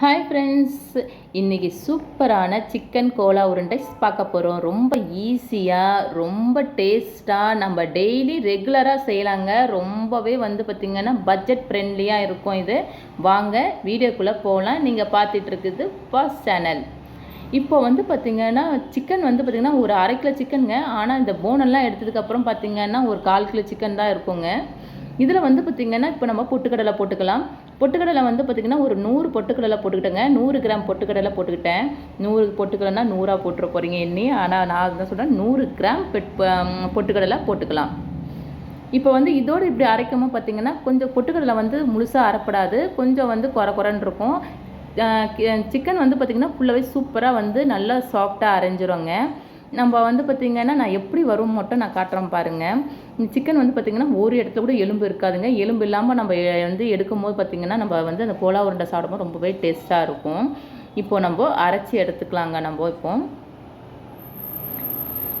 Hi friends இன்றைக்கி சூப்பரான chicken Cola உருண்டை பார்க்க போகிறோம் ரொம்ப ஈஸியாக ரொம்ப டேஸ்ட்டாக நம்ம டெய்லி ரெகுலராக செய்யலாங்க. ரொம்பவே வந்து பார்த்திங்கன்னா பட்ஜெட் ஃப்ரெண்ட்லியாக இருக்கும் இது. வாங்க வீடியோக்குள்ளே போகலாம் நீங்கள் பார்த்துட்டு இருக்குது ஃபர்ஸ்ட் சேனல் இப்போ வந்து பார்த்திங்கன்னா சிக்கன் வந்து பார்த்திங்கன்னா ஒரு அரை கிலோ சிக்கனுங்க ஆனால் இந்த போனெல்லாம் எடுத்ததுக்கப்புறம் பார்த்திங்கன்னா ஒரு கால் கிலோ சிக்கன் தான் இருக்குங்க. இதில் வந்து பார்த்திங்கன்னா இப்போ நம்ம பொட்டுக்கடலை போட்டுக்கலாம். பொட்டுக்கடலை வந்து பார்த்திங்கன்னா ஒரு நூறு பொட்டுக்கடலை போட்டுக்கிட்டேங்க. நூறு கிராம் பொட்டுக்கடலை போட்டுக்கிட்டேன். நூறு பொட்டுக்கடலைனா நூறாக போட்டுற போகிறீங்க எண்ணி. ஆனால் நான் தான் சொல்கிறேன் நூறு கிராம் பெட் பொட்டுக்கடலை போட்டுக்கலாம். இப்போ வந்து இதோடு இப்படி அரைக்காமல் பார்த்திங்கன்னா கொஞ்சம் பொட்டுக்கடலை வந்து முழுசாக அரைப்படாது. கொஞ்சம் வந்து குறை குறைன்னு இருக்கும். சிக்கன் வந்து பார்த்திங்கன்னா ஃபுல்லாகவே சூப்பராக வந்து நல்லா சாஃப்டாக அரைஞ்சிருங்க. நம்ம வந்து பார்த்திங்கன்னா நான் எப்படி வரும் மட்டும் நான் காட்டுறேன் பாருங்கள் சிக்கன் வந்து பார்த்திங்கன்னா ஒரு இடத்துல கூட எலும்பு இருக்காதுங்க. எலும்பு இல்லாமல் நம்ம வந்து எடுக்கும்போது பார்த்திங்கன்னா நம்ம வந்து அந்த கோலா உருண்டை சாப்பிடும்போது ரொம்பவே டேஸ்ட்டாக இருக்கும். இப்போது நம்ம அரைச்சி எடுத்துக்கலாங்க நம்ம இப்போ.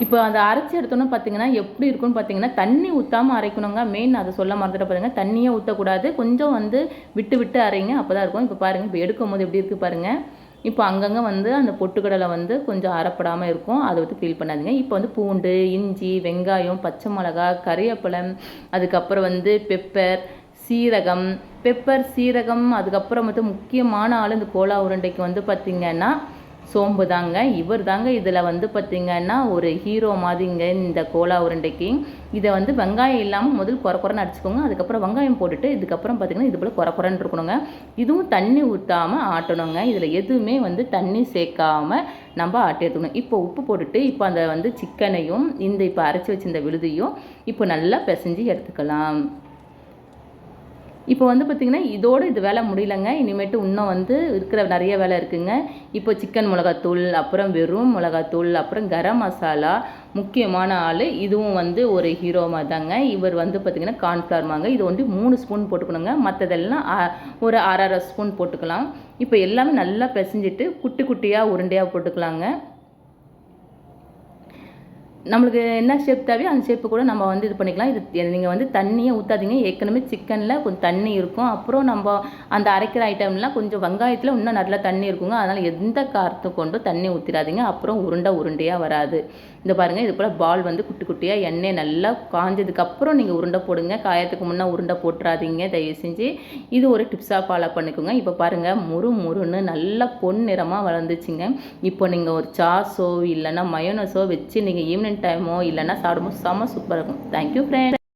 இப்போ அந்த அரைச்சி எடுத்தோன்னு பார்த்தீங்கன்னா எப்படி இருக்குன்னு பார்த்தீங்கன்னா தண்ணி ஊற்றாமல் அரைக்கணுங்க. மெயின் அதை சொல்ல மறந்துட்டு பாருங்கள் தண்ணியே ஊற்றக்கூடாது கொஞ்சம் வந்து விட்டு விட்டு அரைங்க. அப்போ தான் இருக்கும். இப்போ பாருங்கள் இப்போ எடுக்கும் போது எப்படி இருக்குது பாருங்கள் இப்போ அங்கங்கே வந்து அந்த பொட்டுக்கடலை வந்து கொஞ்சம் அறப்படாமல் இருக்கும். அதை வந்து ஃபீல் பண்ணாதீங்க. இப்போ வந்து பூண்டு இஞ்சி வெங்காயம் பச்சை மிளகா கறிவேப்பிலம் அதுக்கப்புறம் வந்து பெப்பர் சீரகம். பெப்பர் சீரகம் அதுக்கப்புறம் வந்து முக்கியமான ஆள் இந்த கோலா உருண்டைக்கு வந்து பார்த்திங்கன்னா சோம்பு தாங்க. இவர் தாங்க இதில் வந்து பார்த்திங்கன்னா ஒரு ஹீரோ மாதிரிங்க இந்த கோலா உருண்டைக்கு. இதை வந்து வெங்காயம் இல்லாமல் முதல் குறை குறைன்னு அடிச்சுக்கோங்க. அதுக்கப்புறம் வெங்காயம் போட்டுட்டு இதுக்கப்புறம் பார்த்திங்கன்னா இது போல் குறை குறைன்னு இருக்கணுங்க. இதுவும் தண்ணி ஊற்றாமல் ஆட்டணுங்க. இதில் எதுவுமே வந்து தண்ணி சேர்க்காமல் நம்ம ஆட்டி எடுத்துக்கணும். இப்போ உப்பு போட்டுட்டு இப்போ அந்த வந்து சிக்கனையும் இந்த இப்போ அரைச்சி வச்சிருந்த விழுதையும் இப்போ நல்லா பிசைஞ்சு எடுத்துக்கலாம். இப்போ வந்து பார்த்திங்கன்னா இதோடு இது வேலை முடியலங்க. இனிமேட்டு இன்னும் வந்து இருக்கிற நிறைய வேலை இருக்குங்க. இப்போ சிக்கன் மிளகாத்தூள் அப்புறம் வெறும் மிளகாத்தூள் அப்புறம் கரம் மசாலா முக்கியமான ஆள் இதுவும் வந்து ஒரு ஹீரோ தாங்க இவர் வந்து பார்த்திங்கன்னா கார்ன்ஃப்ளவர் மாங்க. இது வந்து மூணு ஸ்பூன் போட்டுக்கணுங்க. மற்றதெல்லாம் ஒரு அரை அரை ஸ்பூன் போட்டுக்கலாம். இப்போ எல்லாமே நல்லா பிசைஞ்சிட்டு குட்டி குட்டியாக உருண்டையாக போட்டுக்கலாங்க. நம்மளுக்கு என்ன ஷேப் தேவையோ அந்த ஷேப்பு கூட நம்ம வந்து இது பண்ணிக்கலாம். இது நீங்கள் வந்து தண்ணியை ஊற்றாதீங்க ஏற்கனவே சிக்கனில் கொஞ்சம் தண்ணி இருக்கும். அப்புறம் நம்ம அந்த அரைக்கிற ஐட்டம்லாம் கொஞ்சம் வெங்காயத்தில் இன்னும் நல்லா தண்ணி இருக்குங்க. அதனால் எந்த காரத்தை கொண்டும் தண்ணி ஊற்றிடாதீங்க அப்புறம் உருண்டை உருண்டையாக வராது. இந்த பாருங்கள் இது போல் பால் வந்து குட்டி குட்டியாக எண்ணெய் நல்லா காஞ்சதுக்கப்புறம் நீங்கள் உருண்டை போடுங்க. காயத்துக்கு முன்னே உருண்டை போட்டுறாதீங்க. தயவு செஞ்சு இது ஒரு டிப்ஸாக ஃபாலோ பண்ணிக்கோங்க. இப்போ பாருங்கள் முறு முருன்னு நல்லா பொன் நிறமாக வளர்ந்துச்சுங்க. இப்போ நீங்கள் ஒரு சாஸோ இல்லைன்னா மயோனஸோ வச்சு நீங்கள் ஈவினிங் டைமோ இல்லைன்னா சாப்பிடும்போது செம்ம சூப்பராக இருக்கும். Thank you friend